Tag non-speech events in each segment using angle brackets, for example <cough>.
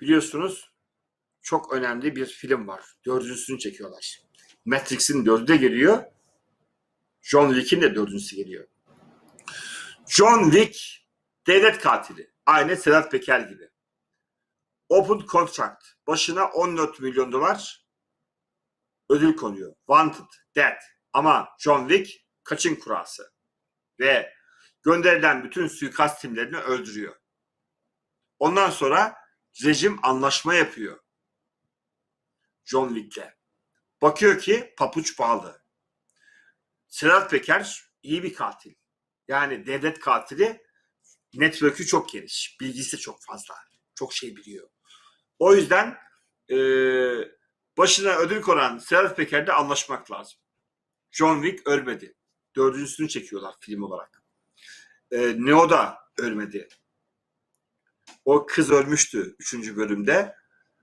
biliyorsunuz çok önemli bir film var. Dördüncüsünü çekiyorlar. Matrix'in dördü de geliyor. John Wick'in de dördüncüsü geliyor. John Wick devlet katili. Aynı Sedat Peker gibi. Open contract. Başına 14 milyon dolar ödül konuyor. Wanted, dead. Ama John Wick kaçın kurası. Ve gönderilen bütün suikast timlerini öldürüyor. Ondan sonra rejim anlaşma yapıyor. John Wick'le. Bakıyor ki papuç pahalı. Sedat Peker iyi bir katil. Yani devlet katili network'ü çok geniş. Bilgisi çok fazla. Çok şey biliyor. O yüzden eee, başına ödül konan Sedat Peker'le anlaşmak lazım. John Wick ölmedi. Dördüncüsünü çekiyorlar film olarak. Eee Neo da ölmedi. O kız ölmüştü üçüncü bölümde.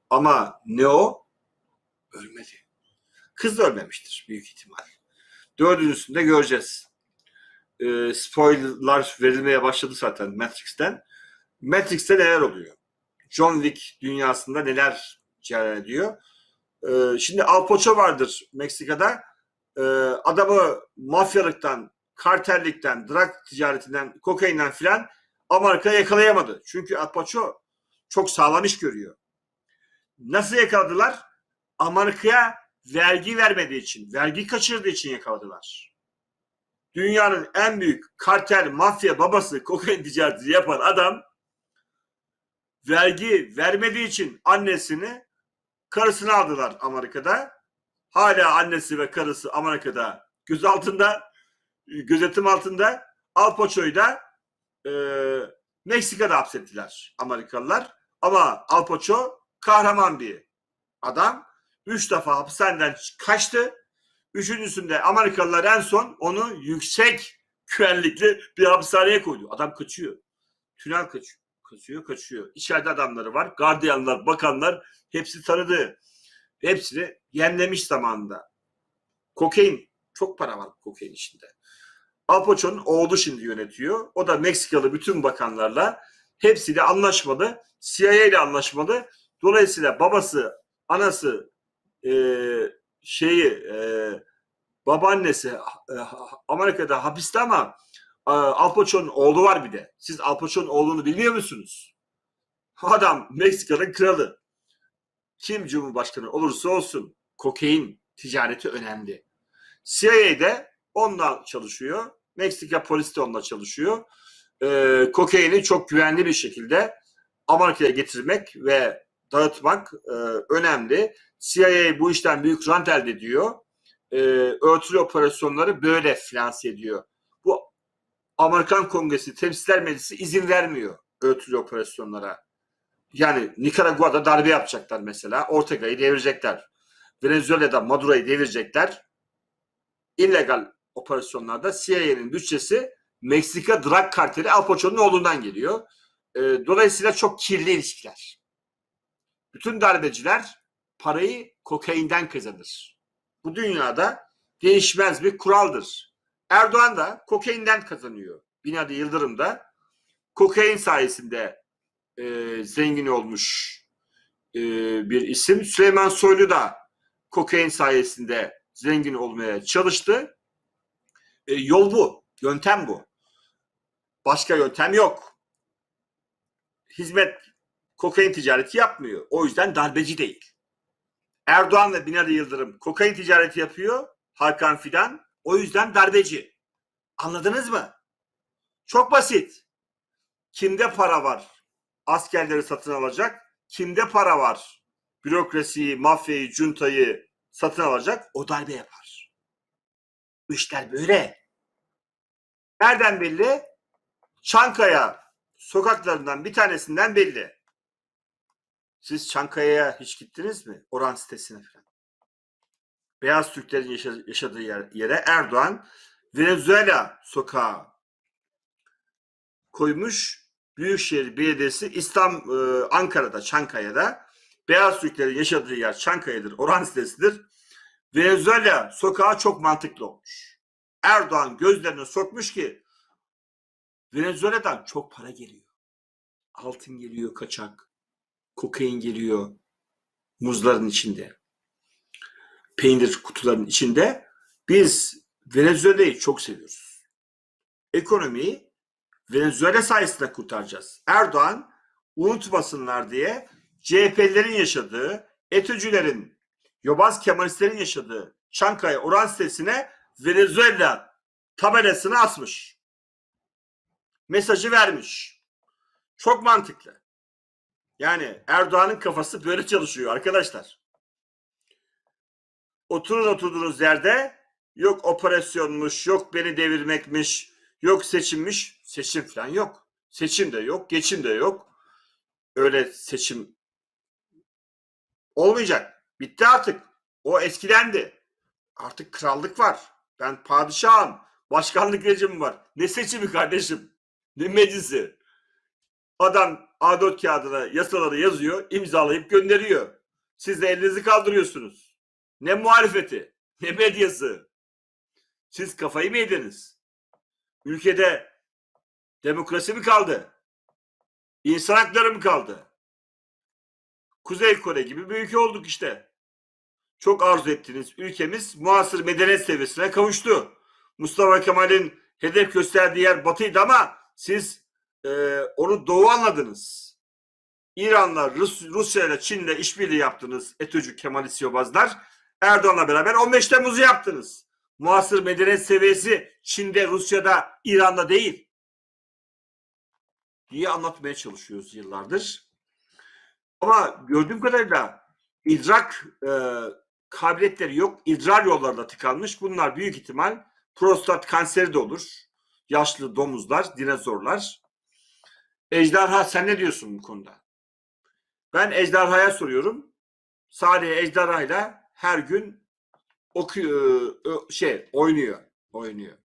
Ama Neo ölmedi. Kız da ölmemiştir büyük ihtimal. Dördüncüsünde göreceğiz. Ee, spoilerlar verilmeye başladı zaten Matrix'ten. Matrix'te neler oluyor? John Wick dünyasında neler cereyan ediyor? Ee, şimdi Al Pacino vardır Meksika'da. Ee, adamı mafyalıktan, kartellikten, drug ticaretinden, kokainden filan Amerika yakalayamadı. Çünkü Al Pacino çok sağlam iş görüyor. Nasıl yakaladılar? Amerika'ya vergi vermediği için, vergi kaçırdığı için yakaladılar. Dünyanın en büyük kartel, mafya babası <laughs> kokain ticareti yapan adam vergi vermediği için annesini karısını aldılar Amerika'da. Hala annesi ve karısı Amerika'da göz altında, gözetim altında. Al Pacino'yu da e, Meksika'da hapsettiler Amerikalılar. Ama Al Pacino kahraman bir adam. Üç defa hapishaneden kaçtı. Üçüncüsünde Amerikalılar en son onu yüksek güvenlikli bir hapishaneye koydu. Adam kaçıyor. Tünel kaçıyor. Kaçıyor, kaçıyor. İçeride adamları var. Gardiyanlar, bakanlar hepsi tanıdı. Hepsini yemlemiş zamanında. Kokain. Çok para var kokain içinde. Al Pacino'nun oğlu şimdi yönetiyor. O da Meksikalı bütün bakanlarla hepsiyle anlaşmalı. CIA ile anlaşmalı. Dolayısıyla babası, anası, e, şeyi, e, babaannesi e, Amerika'da hapiste ama e, Al Pacino'nun oğlu var bir de. Siz Al Pacino'nun oğlunu bilmiyor musunuz? Adam Meksika'nın kralı. Kim cumhurbaşkanı olursa olsun kokain ticareti önemli. CIA'de onunla çalışıyor. Meksika polisi de onunla çalışıyor. E, kokaini çok güvenli bir şekilde Amerika'ya getirmek ve dağıtmak e, önemli. CIA bu işten büyük rant elde ediyor. E, örtülü operasyonları böyle finanse ediyor. Bu Amerikan Kongresi, Temsiller Meclisi izin vermiyor örtülü operasyonlara. Yani Nikaragua'da darbe yapacaklar mesela. Ortega'yı devirecekler. Venezuela'da Maduro'yu devirecekler. illegal operasyonlarda CIA'nin bütçesi Meksika drug karteli Al Pacino'nun oğlundan geliyor. E, dolayısıyla çok kirli ilişkiler. Bütün darbeciler parayı kokainden kazanır. Bu dünyada değişmez bir kuraldır. Erdoğan da kokainden kazanıyor. Binali Yıldırım da kokain sayesinde e, zengin olmuş e, bir isim. Süleyman Soylu da kokain sayesinde zengin olmaya çalıştı. E, yol bu, yöntem bu. Başka yöntem yok. Hizmet kokain ticareti yapmıyor. O yüzden darbeci değil. Erdoğan ve Binali Yıldırım kokain ticareti yapıyor. Hakan Fidan. O yüzden darbeci. Anladınız mı? Çok basit. Kimde para var? Askerleri satın alacak. Kimde para var? Bürokrasiyi, mafyayı, cuntayı satın alacak. O darbe yapar. Bu işler böyle. Nereden belli? Çankaya sokaklarından bir tanesinden belli. Siz Çankaya'ya hiç gittiniz mi? Oran sitesine falan. Beyaz Türklerin yaşa- yaşadığı yer- yere Erdoğan Venezuela sokağı koymuş. Büyükşehir Belediyesi İslam e, Ankara'da Çankaya'da Beyaz Türklerin yaşadığı yer Çankaya'dır. Oran sitesidir. Venezuela sokağı çok mantıklı olmuş. Erdoğan gözlerine sokmuş ki Venezuela'dan çok para geliyor. Altın geliyor kaçak. kokain geliyor muzların içinde. Peynir kutularının içinde. Biz Venezuela'yı çok seviyoruz. Ekonomiyi Venezuela sayesinde kurtaracağız. Erdoğan unutmasınlar diye CHP'lerin yaşadığı, ETÖ'cülerin, Yobaz Kemalistlerin yaşadığı Çankaya Oran sitesine Venezuela tabelasını asmış. Mesajı vermiş. Çok mantıklı. Yani Erdoğan'ın kafası böyle çalışıyor arkadaşlar. Oturun oturduğunuz yerde yok operasyonmuş, yok beni devirmekmiş, yok seçimmiş. Seçim falan yok. Seçim de yok, geçim de yok. Öyle seçim olmayacak. Bitti artık. O eskidendi. Artık krallık var. Ben padişahım. Başkanlık rejimi var. Ne seçimi kardeşim? Ne meclisi? Adam A4 kağıdına yasaları yazıyor, imzalayıp gönderiyor. Siz de elinizi kaldırıyorsunuz. Ne muhalefeti, ne medyası. Siz kafayı mı yediniz? Ülkede demokrasi mi kaldı? İnsan hakları mı kaldı? Kuzey Kore gibi bir ülke olduk işte. Çok arzu ettiğiniz ülkemiz muasır medeniyet seviyesine kavuştu. Mustafa Kemal'in hedef gösterdiği yer batıydı ama siz e, onu doğu anladınız. İran'la, Rus, Rusya ile Çin'le işbirliği yaptınız ETÖ'cü Kemalist yobazlar. Erdoğan'la beraber 15 Temmuz'u yaptınız. Muasır medeniyet seviyesi Çin'de, Rusya'da, İran'da değil. diye anlatmaya çalışıyoruz yıllardır. Ama gördüğüm kadarıyla idrak e, kabiliyetleri yok. İdrar yollarında tıkanmış. Bunlar büyük ihtimal prostat kanseri de olur. Yaşlı domuzlar, dinozorlar. Ejderha sen ne diyorsun bu konuda? Ben ejderhaya soruyorum. Salih ejderhayla her gün okuyor, ö- şey oynuyor, oynuyor.